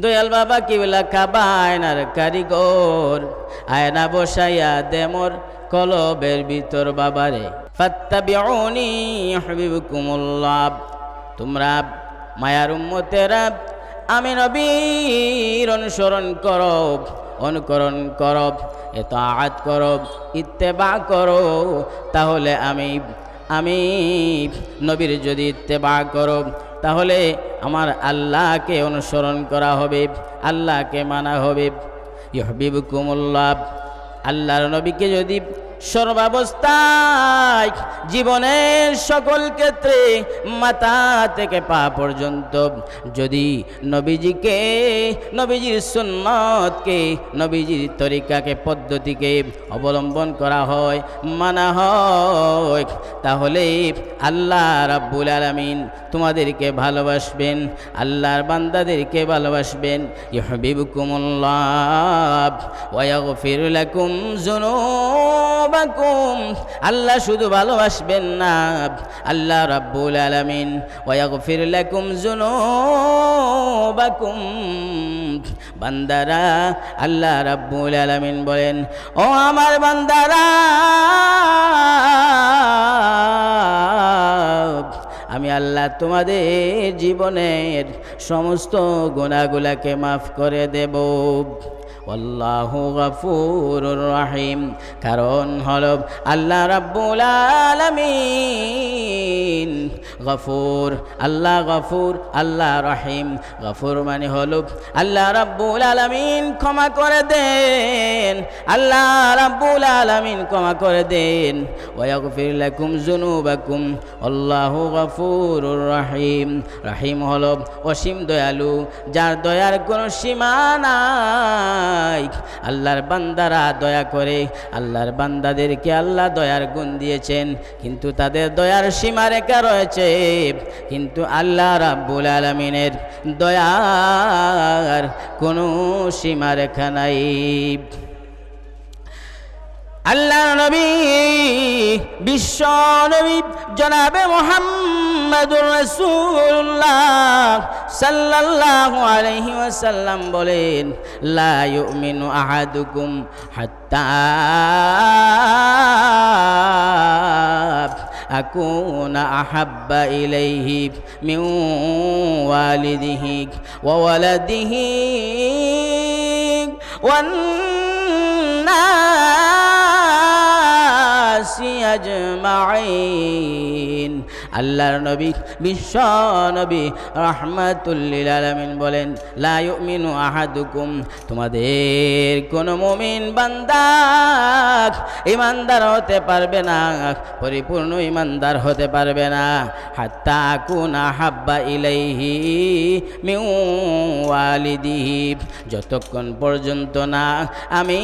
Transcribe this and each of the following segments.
দয়াল বাবা কিবলা কাবা আয়নার কারিগর। আয়না বসাইয়া দেমর কলবের ভিতর বাবারে। ফাত্তাবিউনি ইউহিব্বুকুমুল্লাহ তোমরা মায়ার উম্মতেরা, আমি নবীর অনুসরণ করো অনুকরণ করব এত আত করব, ইত্তেবা করো তাহলে আমি আমি নবীর যদি ইত্তেবা করো, তাহলে আমার আল্লাহকে অনুসরণ করা হবে, আল্লাহকে মানা হবে। ইহবিব কুমল্লাভ আল্লাহর নবীকে যদি সর্বাবস্থায় জীবনের সকল ক্ষেত্রে মাথা থেকে পা পর্যন্ত। যদি নবীজিকে, নবীজির সুন্নতকে, নবীজির তরিকাকে, পদ্ধতিকে অবলম্বন করা হয়, মানা হয়, তাহলে আল্লাহ রাব্বুল আলামিন তোমাদেরকে ভালোবাসবেন, আল্লাহর বান্দাদেরকে ভালোবাসবেন। ইহবিবকুমুল্লাহ ওয়া ইয়াগফির যুনুবাকুম আল্লাহ শুধু ভালোবাসবেন না। আল্লাহ রাব্বুল আলামিন ওয়া ইয়াগফির লাকুম যুনুবাকুম। বান্দারা, আল্লাহ রাব্বুল আলামিন বলেন, ও আমার বান্দারা, আমি আল্লাহ তোমাদের জীবনের সমস্ত গুণাগুলাকে মাফ করে দেব। আল্লাহু গফুর রহিম। কারণ হল আল্লাহ রাব্বুল আলামিন গফুর, আল্লাহ গফুর, আল্লাহ রহিম। গফুর মানে হল আল্লাহ রাব্বুল আলামিন ক্ষমা করে দেন। আল্লাহ রাব্বুল আলামিন ক্ষমা করে দেন। ওয়াগফির লাকুম যুনুবাকুম। আল্লাহু গফুরুর রহিম। রহিম হল অসীম দয়ালু, যার দয়ার কোনো সীমা নাই। আল্লাহর বান্দারা দয়া করে, আল্লাহর বান্দাদেরকে আল্লাহ দয়ার গুণ দিয়েছেন, কিন্তু তাদের দয়ার সীমা রেখা রয়েছে। কিন্তু আল্লাহ রাব্বুল আলমিনের দয়ার কোনো সীমা রেখা নাই। আল্লাহ নবী, বিশ্ব নবী, জনাবে মোহাম্মদুর রাসূলুল্লাহ সাল্লাল্লাহু আলাইহি ওয়াসাল্লাম বলেন লা ইউমিনু আহাদুকুম হাত্তা أكون أحب إليه من والده وولده والناس أجمعين আল্লাহর নবী, বিশ্ব নবী রহমাতুল্লিল আলমিন বলেন, লা ইউমিনু আহাদুকুম। তোমাদের কোন মুমিন বান্দা ইমানদার হতে পারবে না, পরিপূর্ণ ইমানদার হতে পারবে না। হাত্তা কুনা হাব্বা ইলাইহি মিউ ওয়ালিদিহি। যতক্ষণ পর্যন্ত না আমি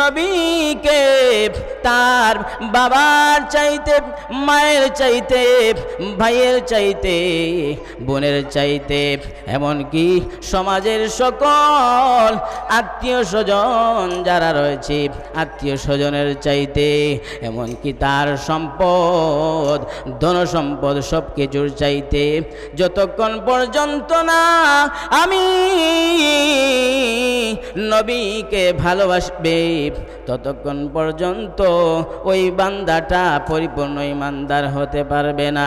নবীকে তার বাবার চাইতে মায়ের চাইতে ভাইয়ের চাইতে, বোনের চাইতে, এমনকি সমাজের সকল আত্মীয় স্বজন যারা রয়েছে, আত্মীয় স্বজনের চাইতে, এমনকি তার সম্পদ, ধন সম্পদ সব কিছুর চাইতে, যতক্ষণ পর্যন্ত না আমি নবীকে ভালোবাসবে, ততক্ষণ পর্যন্ত ওই বান্দাটা পরিপূর্ণ ইমানদার হতে পারবে না।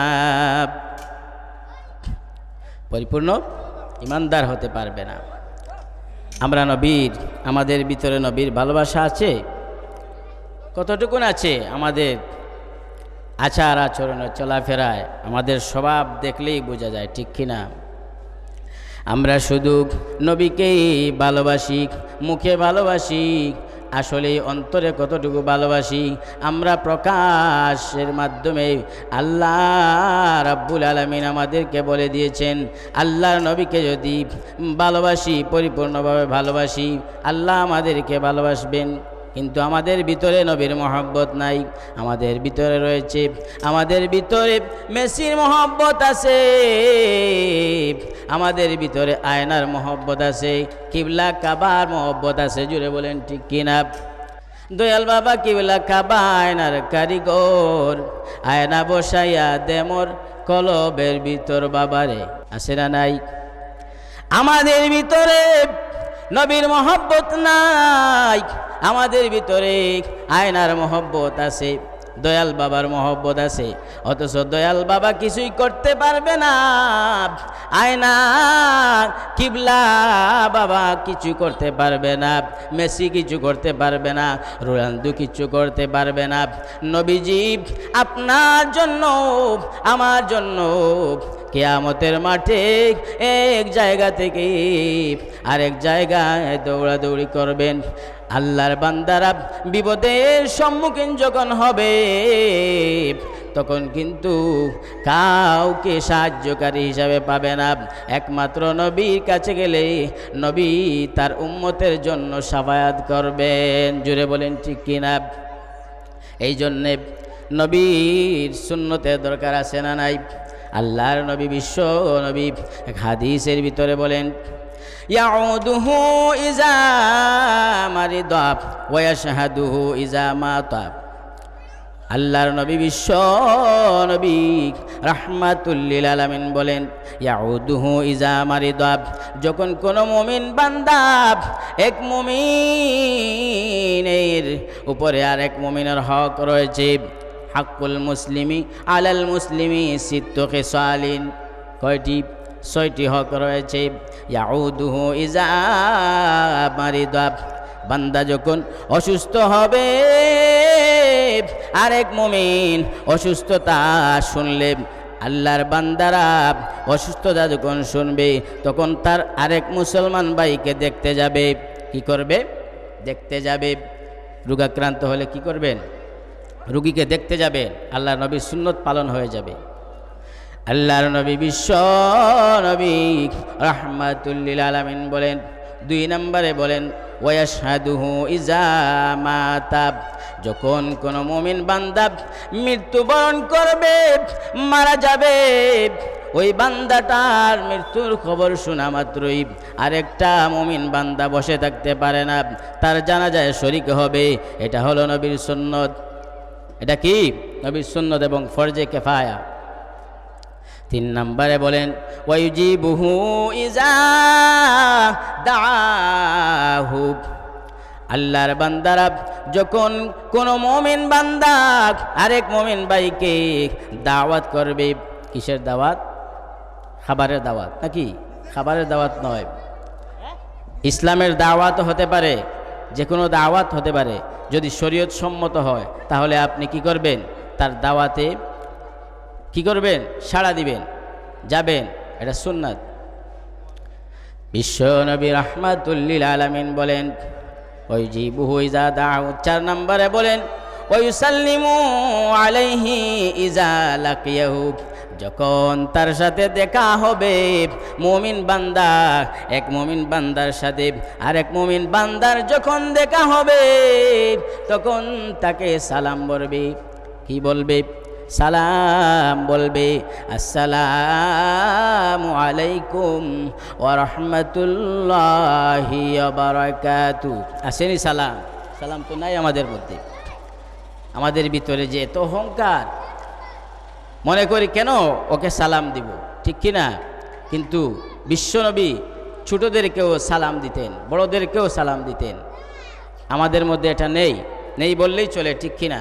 পরিপূর্ণ ইমানদার হতে পারবে না। আমরা নবীর, আমাদের ভিতরে নবীর ভালোবাসা আছে? কতটুকুন আছে আমাদের আচার আচরণে, চলাফেরায়? আমাদের স্বভাব দেখলেই বোঝা যায়, ঠিক কিনা? আমরা শুধু নবীকেই ভালোবাসি, মুখে ভালোবাসি আসলে অন্তরে কতটুকু ভালোবাসি? আমরা প্রকাশের মাধ্যমে আল্লাহ রাব্বুল আলমিন আমাদেরকে বলে দিয়েছেন, আল্লাহর নবীকে যদি ভালোবাসি, পরিপূর্ণভাবে ভালোবাসি, আল্লাহ আমাদেরকে ভালোবাসবেন। কিন্তু আমাদের ভিতরে নবীর মহব্বত নাই, আমাদের ভিতরে রয়েছে, আমাদের ভিতরে মেসির মহব্বত আছে, আমাদের ভিতরে আয়নার মহব্বত আছে, কিবলা কাবার মহব্বত আছে, জুড়ে বলেন ঠিক কিনা? দয়াল বাবা কিবলা কাবা আয়নার কারিগর, আয়না বসাইয়া দেমর কলবের ভিতর বাবারে, আছে না নাই? আমাদের ভিতরে নবীর মহব্বত নাই আমাদের ভিতরে আয়নার মহব্বত আছে, দয়াল বাবার মহব্বত আছে, অথচ দয়াল বাবা কিছুই করতে পারবে না। আয়না কিবলা বাবা কিছু করতে পারবে না, মেসি কিছু করতে পারবে না, রোনালদো কিছু করতে পারবে না। নবীজি, আপনার জন্য, আমার জন্য কেয়ামতের মাঠে এক জায়গা থেকে আরেক জায়গায় দৌড়াদৌড়ি করবেন। আল্লাহর বান্দারা বিপদের সম্মুখীন যখন হবে, তখন কিন্তু কাউকে সাহায্যকারী হিসাবে পাবে না। একমাত্র নবীর কাছে গেলে নবী তার উম্মতের জন্য সাফায়াত করবেন। জুড়ে বলেন, ঠিক কিনা এই জন্যে নবীর সুন্নতের দরকার আছে না নাই? আল্লাহর নবী বিশ্ব নবী হাদিসের ভিতরে বলেন ইয়াউদুহু ইজা মারিদাব ওয়া ইয়াশহাদুহু ইজা আল্লাহর নবী বিশ্ব নবী রাহমাতুল্লিল আলামিন বলেন, ইয়াউদুহু ইজা মারি মারিদাব যখন কোনো মুমিন বান্দা এক মুমিনের উপরে আর এক মুমিনের হক রয়েছে, হাক্কুল মুসলিমি আলাল মুসলিমি সিত্তকে সালিন। কয়টি? ছয়টি হক রয়েছে। ইয়াউদুহু ইজা মারিদাব বান্দা যখন অসুস্থ হবে, আরেক মুমিন অসুস্থতা শুনলে, আল্লাহর বান্দারা অসুস্থতা যখন শুনবে, তখন তার আরেক মুসলমান ভাইকে দেখতে যাবে। কি করবে? দেখতে যাবে। রোগাক্রান্ত হলে কি করবেন? রুগীকে দেখতে যাবেন আল্লাহ নবীর সুন্নত পালন হয়ে যাবে। আল্লাহর নবী বিশ্ব নবী রহমাতুল্লিল আলমিন বলেন, দুই নম্বরে বলেন ওয়াসাদুহু ইজামাতাব যখন কোনো মমিন বান্দাব মৃত্যুবরণ করবে, মারা যাবে, ওই বান্দাটার মৃত্যুর খবর শোনা মাত্রই আরেকটা মমিন বান্দা বসে থাকতে পারে না, তার জানা যায় শরিক হবে, এটা হলো নবীর সুন্নত। এটা কি? নবীর সুন্নত এবং ফরজে কেফায়া। তিন নম্বরে বলেন ওয়াইজি বহু ইজা দাহু আল্লাহর বান্দারা যখন কোনো মমিন বান্দা আরেক মমিন ভাইকে দাওয়াত করবে, কিসের দাওয়াত? খাবারের দাওয়াত, নাকি? খাবারের দাওয়াত নয়। ইসলামের দাওয়াত হতে পারে যে কোনো দাওয়াত হতে পারে। যদি শরীয়ত সম্মত হয়, তাহলে আপনি কি করবেন? তার দাওয়াতে কি করবেন? সাড়া দিবেন। যাবেন। এটা সুন্নাত। বিশ্ব নবী রহমাতুল্লিল আলমিন বলেন ওই জি বহু ইজা দাও চার নম্বরে বলেন ওই সাল্লিমু আলাইহি ইজা লাকিয়াহু যখন তার সাথে দেখা হবে, মুমিন বান্দা, এক মুমিন বান্দার সাথে আর এক মুমিন বান্দার যখন দেখা হবে, তখন তাকে সালাম বলবে। কি বলবে? সালাম বলবে, আসসালাম আলাইকুম ওয়া রাহমাতুল্লাহি ওয়া বারাকাতু। আসেনি সালাম। সালাম তো নাই আমাদের মধ্যে। আমাদের ভিতরে যে এত অহংকার, মনে করি কেন ওকে সালাম দিব? ঠিক কি না কিন্তু বিশ্বনবী ছোটোদেরকেও সালাম দিতেন, বড়োদেরকেও সালাম দিতেন। আমাদের মধ্যে এটা নেই নেই বললেই চলে, ঠিক কি না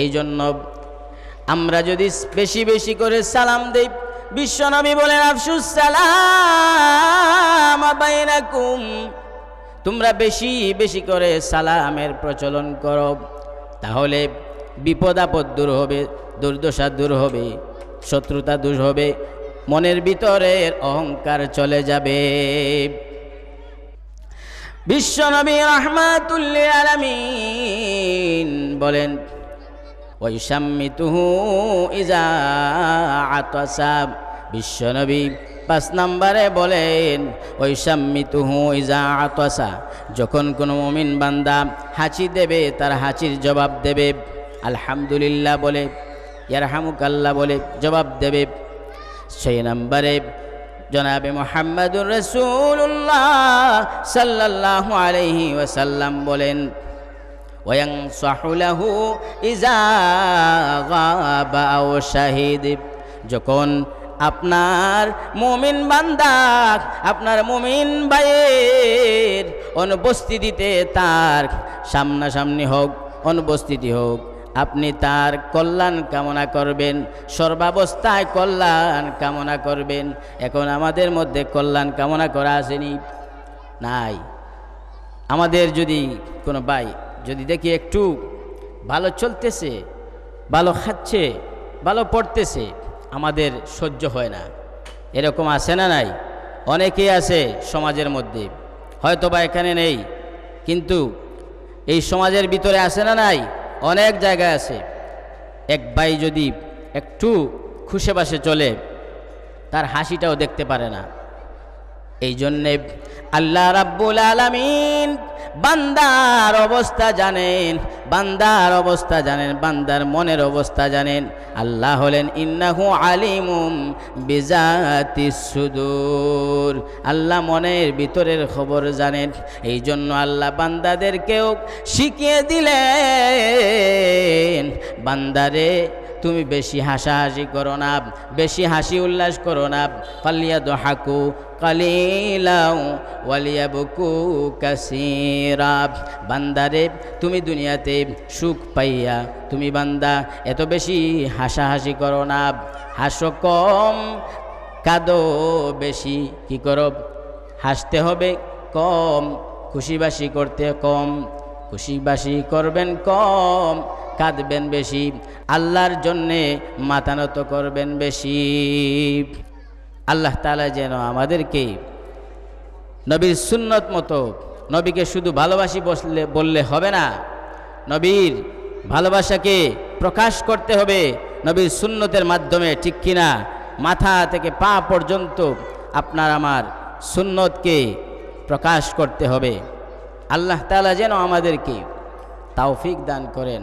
এই জন্য আমরা যদি বেশি বেশি করে সালাম দেই বিশ্বনবী বলেন, আফসুস সালাম বাইনাকুম। তোমরা বেশি বেশি করে সালামের প্রচলন করো, তাহলে বিপদ আপদ দূর হবে, দুর্দশা দূর হবে, শত্রুতা দূর হবে, মনের ভিতরের অহংকার চলে যাবে। বিশ্বনবী রহমাতুল্লিল আলামিন বলেন ওইসাম্মিতুহু ইজা আতসাব বিশ্বনবী পাঁচ নম্বরে বলেন ওইসাম্মিতুহু ইজা আতসা যখন কোনো মমিন বান্দা হাঁচি দেবে, তার হাঁচির জবাব দেবে, আলহামদুলিল্লাহ বলে, ইয়ারহামুকাল্লাহ বলে জবাব দেবে। সেই নম্বরে জনাবে মোহাম্মদুর রসুল্লাহ সাল্লাহ আলহি ওয়াসাল্লাম বলেন وينصح له إذا غاب أو شهيد যখন আপনার মুমিন বান্দা আপনার মুমিন ভাইয়ের অনুপস্থিতিতে তার সামনাসামনি হোক অনুপস্থিতি হোক আপনি তার কল্যাণ কামনা করবেন সর্বাবস্থায় কল্যাণ কামনা করবেন এখন আমাদের মধ্যে কল্যাণ কামনা করা আসেনি নাই আমাদের যদি কোনো ভাই যদি দেখি একটু ভালো চলতেছে, ভালো খাচ্ছে, ভালো পড়তেছে, আমাদের সহ্য হয় না। এরকম আছে না নাই? অনেকেই আছে সমাজের মধ্যে। হয়তো বা এখানে নেই, কিন্তু এই সমাজের ভিতরে আছে না নাই? অনেক জায়গায় আছে। এক ভাই যদি একটু খুশে বাসে চলে, তার হাসিটাও দেখতে পারে না। এই জন্যে আল্লাহ রাব্বুল আলামিন বান্দার অবস্থা জানেন, বান্দার অবস্থা জানেন, বান্দার মনের অবস্থা জানেন। আল্লাহ হলেন, ইন্নাহু আলিমুম বিজাতি সুদূর। আল্লাহ মনের ভিতরের খবর জানেন। এই জন্য আল্লাহ বান্দাদেরকেও শিখিয়ে দিলেন, বান্দারে তুমি বেশি হাসাহাসি করো না, বেশি হাসি উল্লাস করো না। পালিয়া দোহাকু কালিলাও ওয়ালিয়া বকু বান্দারে, তুমি দুনিয়াতে সুখ পাইয়া, তুমি বান্দা, এত বেশি হাসাহাসি করো না। হাসো কম, কাঁদো বেশি, কি করো? হাসতে হবে কম, খুশিবাসি করতে কম, খুশিবাসি করবেন কম। কাঁদবেন বেশি, আল্লাহর জন্যে মাতানত করবেন বেশি। আল্লাহ তালা যেন আমাদেরকে নবীর সুন্নত মতো, নবীকে শুধু ভালোবাসি বসলে, বললে হবে না। নবীর ভালোবাসাকে প্রকাশ করতে হবে নবীর সুন্নতের মাধ্যমে, ঠিক কিনা? মাথা থেকে পা পর্যন্ত আপনার আমার সুন্নতকে প্রকাশ করতে হবে। আল্লাহ তালা যেন আমাদেরকে তাওফিক দান করেন।